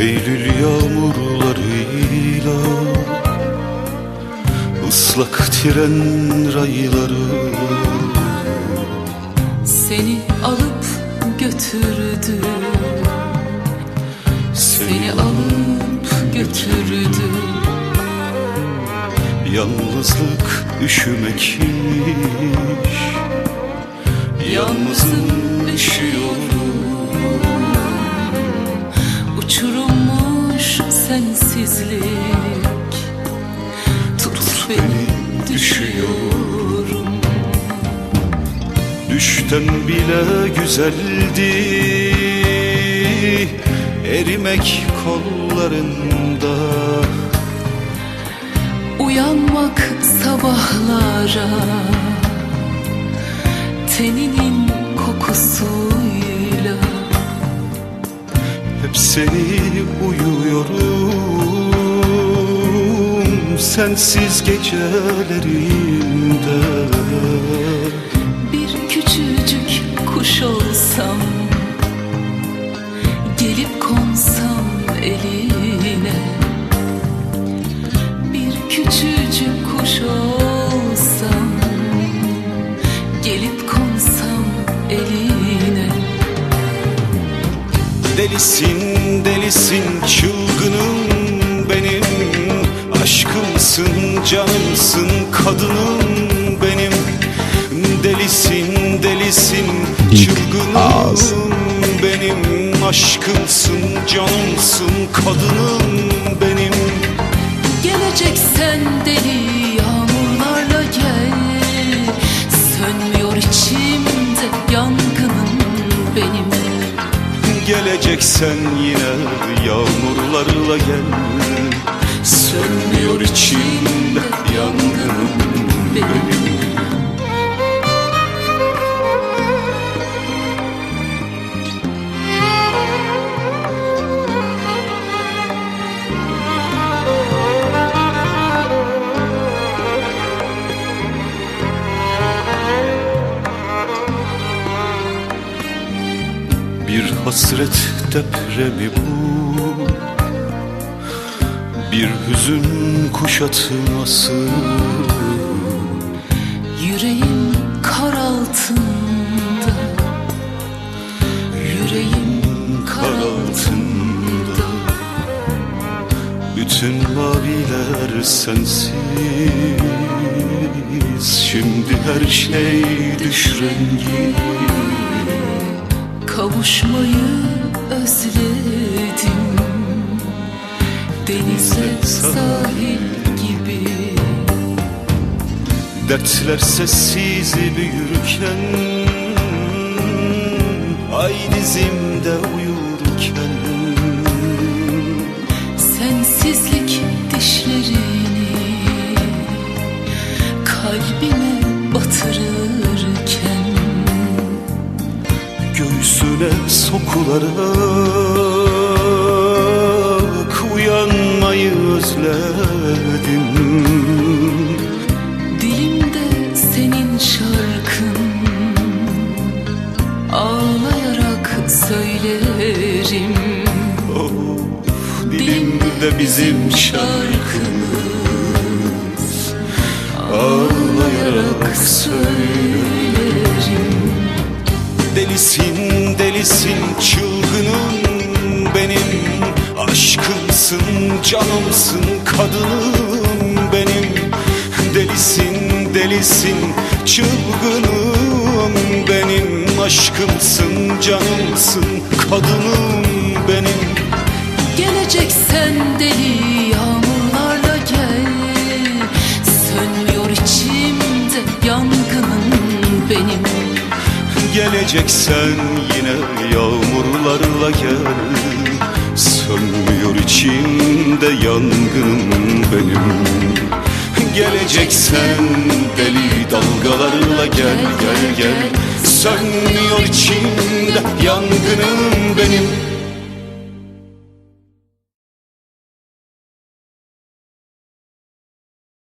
Eylül yağmurlarıyla ıslak tren rayları Seni alıp götürdü. Seni alıp götürdü. Yalnızlık üşümekmiş Yalnızım üşüyorum sensizlik Tut beni düşüyorum. Düşten bile güzeldi Erimek kollarında. Uyanmak sabahlara seni uyuyorum Sensiz gecelerimde. Bir küçücük kuş olsam Gelip konsam eline. Bir küçücük kuş olsam Gelip konsam eline. Delisin delisin çılgınım benim? Aşkımsın canımsın kadınım benim. Delisin delisin çılgınım benim. Aşkımsın canımsın kadınım benim. Geleceksen deli yağmurlarla gel. Sönmüyor içimde yangının benim Geleceksen yine yağmurlarla gel. Sönmüyor içimde yangınım Bir hasret depremi bu. Bir hüzün kuşatması. Yüreğim kar altında. Yüreğim kar altında. Bütün maviler sensiz. Şimdi her şey düşrengi Kavuşmayı özledim. Denize sahil gibi. Dertler sessiz büyürken Ay dizimde uyurken Göğsüne sokularak Uyanmayı özledim. Dilimde senin şarkın Ağlayarak söylerim. Of dilimde bizim şarkımız. Ağlayarak söylerim. Delisin canımsın kadınım benim. Delisin delisin çılgınım benim. Aşkımsın canımsın kadınım benim. Geleceksen deli yağmurlarla gel. Sönmüyor içimde yangının benim. Geleceksen yine yağmurlarla gel. Sönmüyor içimde yangınım benim. Geleceksen deli dalgalarla gel gel gel. Sönmüyor içimde yangınım